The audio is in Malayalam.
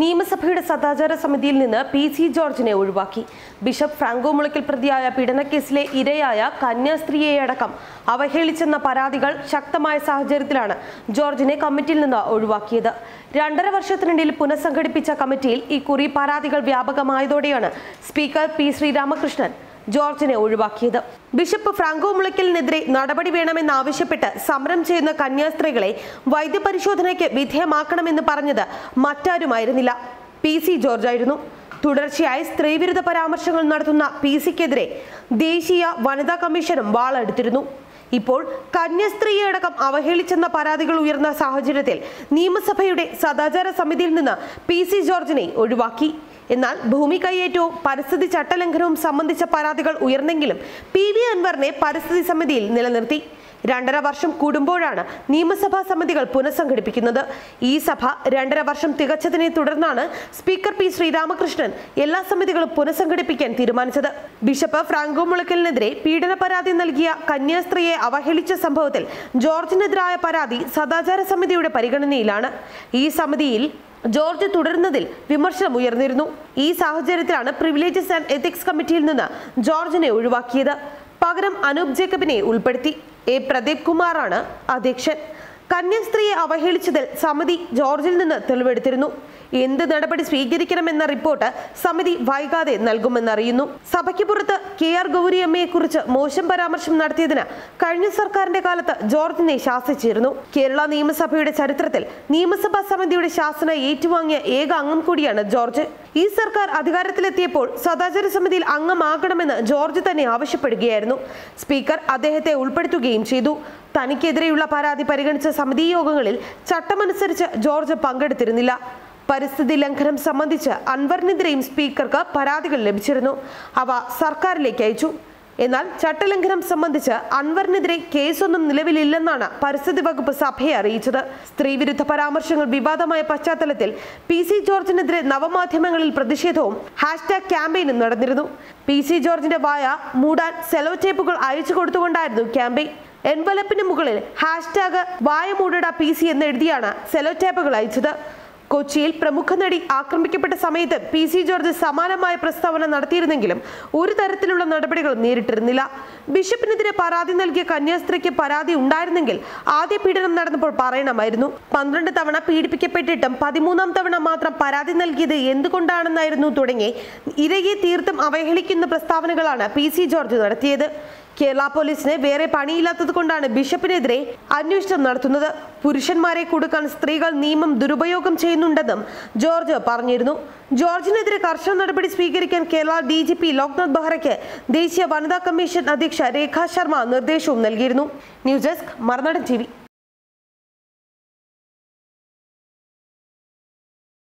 നിയമസഭയുടെ സദാചാര സമിതിയിൽ നിന്ന് പി സി ജോർജിനെ ഒഴിവാക്കി. ബിഷപ്പ് ഫ്രാങ്കോ മുളയ്ക്കൽ പ്രതിയായ പീഡനക്കേസിലെ ഇരയായ കന്യാസ്ത്രീയെ അടക്കം അവഹേളിച്ചെന്ന പരാതികൾ ശക്തമായ സാഹചര്യത്തിലാണ് ജോർജിനെ കമ്മിറ്റിയിൽ നിന്ന് ഒഴിവാക്കിയത്. രണ്ടര വർഷത്തിനിടയിൽ പുനഃസംഘടിപ്പിച്ച കമ്മിറ്റിയിൽ ഇക്കുറി പരാതികൾ വ്യാപകമായതോടെയാണ് സ്പീക്കർ പി ശ്രീരാമകൃഷ്ണൻ ജോർജിനെ ഒഴിവാക്കിയത്. ബിഷപ്പ് ഫ്രാങ്കോ മുളയ്ക്കലിനെതിരെ നടപടി വേണമെന്നാവശ്യപ്പെട്ട് സമരം ചെയ്യുന്ന കന്യാസ്ത്രീകളെ വൈദ്യപരിശോധനയ്ക്ക് വിധേയമാക്കണമെന്ന് പറഞ്ഞത് മറ്റാരുമായിരുന്നില്ല. പി സി ജോർജ് ആയിരുന്നു തുടർച്ചയായി സ്ത്രീവിരുദ്ധ പരാമർശങ്ങൾ നടത്തുന്ന പി സിക്കെതിരെ ദേശീയ വനിതാ കമ്മീഷനും വാളെടുത്തിരുന്നു. ഇപ്പോൾ കന്യാസ്ത്രീയെ അടക്കം അവഹേളിച്ചെന്ന പരാതികൾ ഉയർന്ന സാഹചര്യത്തിൽ നിയമസഭയുടെ സദാചാര സമിതിയിൽ നിന്ന് പി സി ജോർജിനെ ഒഴിവാക്കി. എന്നാൽ ഭൂമി കൈയേറ്റവും പരിസ്ഥിതി ചട്ടലംഘനവും സംബന്ധിച്ച പരാതികൾ ഉയർന്നെങ്കിലും പി വി അൻവറിനെ പരിസ്ഥിതി സമിതിയിൽ നിലനിർത്തി. രണ്ടര വർഷം കൂടുമ്പോഴാണ് നിയമസഭാ സമിതികൾ പുനഃസംഘടിപ്പിക്കുന്നത്. ഈ സഭ രണ്ടര വർഷം തികച്ചതിനെ തുടർന്നാണ് സ്പീക്കർ പി ശ്രീരാമകൃഷ്ണൻ എല്ലാ സമിതികളും പുനഃസംഘടിപ്പിക്കാൻ തീരുമാനിച്ചത്. ബിഷപ്പ് ഫ്രാങ്കോ മുളക്കലിനെതിരെ പീഡന പരാതി നൽകിയ കന്യാസ്ത്രീയെ അവഹേളിച്ച സംഭവത്തിൽ ജോർജിനെതിരായ പരാതി സദാചാര സമിതിയുടെ പരിഗണനയിലാണ്. ഈ സമിതിയിൽ ജോർജ് തുടരുന്നതിൽ വിമർശനം ഉയർന്നിരുന്നു. ഈ സാഹചര്യത്തിലാണ് പ്രിവിലേജസ് ആൻഡ് എത്തിക്സ് കമ്മിറ്റിയിൽ നിന്ന് ജോർജിനെ ഒഴിവാക്കിയത്. പകരം അനൂപ് ജേക്കബിനെ ഉൾപ്പെടുത്തി. എ പ്രദീപ് കുമാറാണ് അധ്യക്ഷൻ. കന്യാസ്ത്രീയെ അവഹേളിച്ചതിൽ സമിതി ജോർജിൽ നിന്ന് തെളിവെടുത്തിരുന്നു. എന്ത് നടപടി സ്വീകരിക്കണമെന്ന റിപ്പോർട്ട് സമിതി വൈകാതെ നൽകുമെന്നറിയുന്നു. സഭയ്ക്ക് പുറത്ത് കെ ആർ ഗൗരിയമ്മയെ കുറിച്ച് മോശം പരാമർശം നടത്തിയതിന് കഴിഞ്ഞ സർക്കാരിന്റെ കാലത്ത് ജോർജിനെ ശാസിച്ചിരുന്നു. കേരള നിയമസഭയുടെ ചരിത്രത്തിൽ നിയമസഭാ സമിതിയുടെ ശാസന ഏറ്റുവാങ്ങിയ ഏക അംഗം കൂടിയാണ് ജോർജ്. ഈ സർക്കാർ അധികാരത്തിലെത്തിയപ്പോൾ സദാചാര സമിതിയിൽ അംഗമാകണമെന്ന് ജോർജ് തന്നെ ആവശ്യപ്പെടുകയായിരുന്നു. സ്പീക്കർ അദ്ദേഹത്തെ ഉൾപ്പെടുത്തുകയും ചെയ്തു. തനിക്കെതിരെയുള്ള പരാതി പരിഗണിച്ച സമിതി യോഗങ്ങളിൽ ചട്ടമനുസരിച്ച് ജോർജ് പങ്കെടുത്തിരുന്നില്ല. പരിസ്ഥിതി ലംഘനം സംബന്ധിച്ച് അൻവറിനെതിരെയും സ്പീക്കർക്ക് പരാതികൾ ലഭിച്ചിരുന്നു. അവ സർക്കാരിലേക്ക് അയച്ചു. എന്നാൽ ചട്ടലംഘനം സംബന്ധിച്ച് അൻവറിനെതിരെ കേസൊന്നും നിലവിലില്ലെന്നാണ് പരിസ്ഥിതി വകുപ്പ് സഭയെ അറിയിച്ചത്. സ്ത്രീവിരുദ്ധ പരാമർശങ്ങൾ വിവാദമായ പശ്ചാത്തലത്തിൽ പി സി ജോർജിനെതിരെ നവമാധ്യമങ്ങളിൽ പ്രതിഷേധവും ഹാഷ്ടാഗ് ക്യാമ്പയിനും നടന്നിരുന്നു. പി സി ജോർജിന്റെ വായ മൂടാൻ സെലോ ടേപ്പുകൾ അയച്ചു കൊടുത്തുകൊണ്ടായിരുന്നു ക്യാമ്പയിൻ. എൻവലപ്പിന് മുകളിൽ ഹാഷ്ടാഗ് വായ മൂടട പി സി എന്നെഴുതിയാണ് സെലോ ടേപ്പുകൾ അയച്ചത്. കൊച്ചിയിൽ പ്രമുഖ നടി ആക്രമിക്കപ്പെട്ട സമയത്ത് പി സി ജോർജ് സമാനമായ പ്രസ്താവന നടത്തിയിരുന്നെങ്കിലും ഒരു തരത്തിലുള്ള നടപടികൾ നേരിട്ടിരുന്നില്ല. ബിഷപ്പിനെതിരെ പരാതി നൽകിയ കന്യാസ്ത്രീക്ക് പരാതി ഉണ്ടായിരുന്നെങ്കിൽ ആദ്യ പീഡനം നടന്നപ്പോൾ പറയണമായിരുന്നു. പന്ത്രണ്ട് തവണ പീഡിപ്പിക്കപ്പെട്ടിട്ടും പതിമൂന്നാം തവണ മാത്രം പരാതി നൽകിയത് എന്തുകൊണ്ടാണെന്നായിരുന്നു തുടങ്ങി ഇരയെ തീർത്തും അവഹേളിക്കുന്ന പ്രസ്താവനകളാണ് പി സി ജോർജ് നടത്തിയത്. കേരള പോലീസിന് വേറെ പണിയില്ലാത്തത് കൊണ്ടാണ് ബിഷപ്പിനെതിരെ അന്വേഷണം നടത്തുന്നത്. പുരുഷന്മാരെ കൊടുക്കാൻ സ്ത്രീകൾ നിയമം ദുരുപയോഗം ചെയ്യുന്നുണ്ടെന്നും ജോർജ് പറഞ്ഞിരുന്നു. ജോർജിനെതിരെ കർശന നടപടി സ്വീകരിക്കാൻ Kerala D G P Loknath ബെഹ്റയ്ക്ക് ദേശീയ വനിതാ കമ്മീഷൻ അധ്യക്ഷ രേഖാ ശർമ്മ നിർദ്ദേശവും നൽകിയിരുന്നു. ന്യൂസ് ഡെസ്ക് മറുനാടൻ ടി